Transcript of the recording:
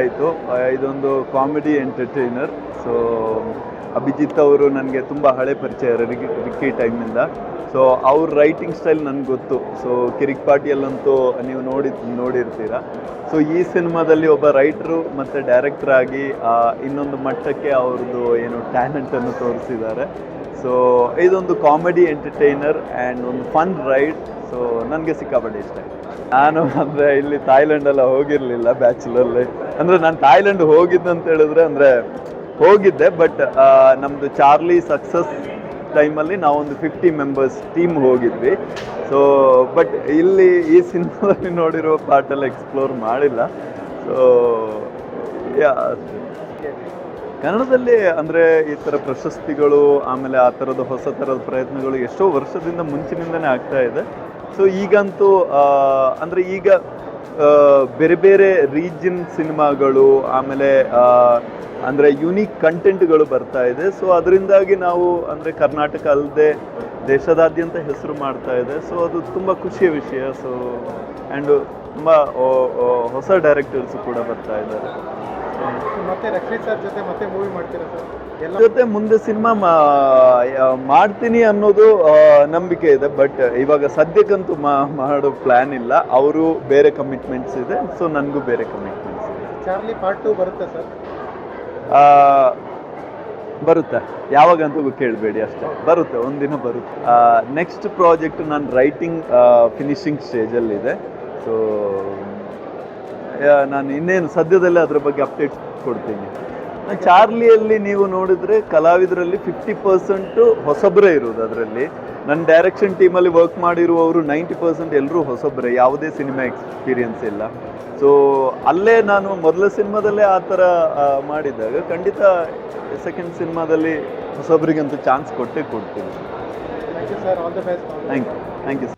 ಆಯಿತು. ಇದೊಂದು comedy entertainer so Abhijit ಅವರು ನನಗೆ ತುಂಬ ಹಳೆ ಪರಿಚಯ ರಿಕ್ಕಿ ಟೈಮಿಂದ ಸೊ ಅವ್ರ ರೈಟಿಂಗ್ ಸ್ಟೈಲ್ ನನಗೆ ಗೊತ್ತು. ಸೊ ಕಿರಿಕ್ ಪಾಟಿಯಲ್ಲಂತೂ ನೀವು ನೋಡಿ, ನೋಡಿರ್ತೀರ. ಸೊ ಈ ಸಿನಿಮಾದಲ್ಲಿ ಒಬ್ಬ ರೈಟ್ರು ಮತ್ತು ಡೈರೆಕ್ಟರ್ ಆಗಿ ಇನ್ನೊಂದು ಮಟ್ಟಕ್ಕೆ ಅವ್ರದ್ದು ಏನು ಟ್ಯಾಲೆಂಟನ್ನು ತೋರಿಸಿದ್ದಾರೆ. ಸೊ ಇದೊಂದು ಕಾಮಿಡಿ ಎಂಟರ್ಟೈನರ್ ಆ್ಯಂಡ್ ಒಂದು ಫನ್ ರೈಡ್ ಸೊ ನನಗೆ ಸಿಕ್ಕಾಪಟ್ಟೆ ಇಷ್ಟ ನಾನು ಅಂದರೆ ಇಲ್ಲಿ ಥಾಯ್ಲೆಂಡ್ ಎಲ್ಲ ಹೋಗಿರಲಿಲ್ಲ ಬ್ಯಾಚುಲರ್ಲಿ. ಅಂದರೆ ನಾನು ಥಾಯ್ಲೆಂಡ್ ಹೋಗಿದ್ದು ಅಂತ ಹೇಳಿದ್ರೆ ಅಂದರೆ ಹೋಗಿದ್ದೆ, ಬಟ್ ನಮ್ಮದು ಚಾರ್ಲಿ ಸಕ್ಸಸ್ ಟೈಮಲ್ಲಿ ನಾವೊಂದು ಫಿಫ್ಟಿ ಮೆಂಬರ್ಸ್ ಟೀಮ್ ಹೋಗಿದ್ವಿ. ಸೊ ಬಟ್ ಇಲ್ಲಿ ಈ ಸಿನಿಮಾದಲ್ಲಿ ನೋಡಿರೋ ಪಾರ್ಟೆಲ್ಲ ಎಕ್ಸ್ಪ್ಲೋರ್ ಮಾಡಿಲ್ಲ. ಸೊ ಯಾ, ಕನ್ನಡದಲ್ಲಿ ಅಂದರೆ ಈ ಥರ ಪ್ರಶಸ್ತಿಗಳು, ಆಮೇಲೆ ಆ ಥರದ ಹೊಸ ಥರದ ಪ್ರಯತ್ನಗಳು ಎಷ್ಟೋ ವರ್ಷದಿಂದ ಮುಂಚಿನಿಂದನೇ ಆಗ್ತಾ ಇದೆ. ಸೊ ಈಗಂತೂ ಅಂದರೆ ಈಗ ಬೇರೆ ಬೇರೆ ರೀಜನ್ ಸಿನಿಮಾಗಳು, ಆಮೇಲೆ ಅಂದರೆ ಯುನೀಕ್ ಕಂಟೆಂಟ್ಗಳು ಬರ್ತಾ ಇದೆ. ಸೊ ಅದರಿಂದಾಗಿ ನಾವು, ಅಂದರೆ ಕರ್ನಾಟಕ ಅಲ್ಲದೆ ದೇಶದಾದ್ಯಂತ ಹೆಸರು ಮಾಡ್ತಾ ಇದೆ. ಸೊ ಅದು ತುಂಬ ಖುಷಿಯ ವಿಷಯ. ಸೊ ಆ್ಯಂಡ್ ತುಂಬ ಹೊಸ ಡೈರೆಕ್ಟರ್ಸ್ ಕೂಡ ಬರ್ತಾ ಇದ್ದಾರೆ. ಮತ್ತೆ ರಕ್ಷಿತ್ ಸರ್ ಜೊತೆ ಮತ್ತೆ ಮೂವಿ ಮಾಡ್ತೀರಾ ಸರ್? ಜೊತೆ ಮುಂದೆ ಸಿನಿಮಾ ಮಾಡ್ತೀನಿ ಅನ್ನೋದು ನಂಬಿಕೆ ಇದೆ. ಬಟ್ ಇವಾಗ ಸದ್ಯಕ್ಕಂತೂ ಮಾಡೋ ಪ್ಲ್ಯಾನ್ ಇಲ್ಲ. ಅವರು ಬೇರೆ ಕಮಿಟ್ಮೆಂಟ್ಸ್ ಇದೆ. ಸೊ ನನಗೂ ಬೇರೆ ಕಮಿಟ್ಮೆಂಟ್ಸ್ ಇದೆ. ಚಾರ್ಲಿ ಪಾರ್ಟ್ ಟು ಬರುತ್ತೆ ಸರ್? ಬರುತ್ತೆ. ಯಾವಾಗಂತೂ ಕೇಳಬೇಡಿ ಅಷ್ಟೇ. ಬರುತ್ತೆ ಒಂದಿನ ಬರುತ್ತೆ. ನೆಕ್ಸ್ಟ್ ಪ್ರಾಜೆಕ್ಟ್ ನಾನು ರೈಟಿಂಗ್ ಫಿನಿಶಿಂಗ್ ಸ್ಟೇಜಲ್ಲಿದೆ ಸೊ ನಾನು ಇನ್ನೇನು ಸದ್ಯದಲ್ಲೇ ಅದ್ರ ಬಗ್ಗೆ ಅಪ್ಡೇಟ್ ಕೊಡ್ತೀನಿ. ಚಾರ್ಲಿಯಲ್ಲಿ ನೀವು ನೋಡಿದ್ರೆ ಕಲಾವಿದರಲ್ಲಿ ಫಿಫ್ಟಿ ಪರ್ಸೆಂಟು ಹೊಸಬ್ರೇ ಇರೋದು ಅದರಲ್ಲಿ. ನನ್ನ ಡೈರೆಕ್ಷನ್ ಟೀಮಲ್ಲಿ ವರ್ಕ್ ಮಾಡಿರುವವರು ನೈಂಟಿ ಪರ್ಸೆಂಟ್ ಎಲ್ಲರೂ ಹೊಸಬ್ರೆ ಯಾವುದೇ ಸಿನಿಮಾ ಎಕ್ಸ್ಪೀರಿಯನ್ಸ್ ಇಲ್ಲ. ಸೊ ಅಲ್ಲೇ ನಾನು ಮೊದಲ ಸಿನಿಮಾದಲ್ಲೇ ಆ ಥರ ಮಾಡಿದಾಗ ಖಂಡಿತ ಸೆಕೆಂಡ್ ಸಿನಿಮಾದಲ್ಲಿ ಅಂತ ಚಾನ್ಸ್ ಕೊಟ್ಟೇ ಕೊಡ್ತೀನಿ. Thank you sir all the best thank you thank you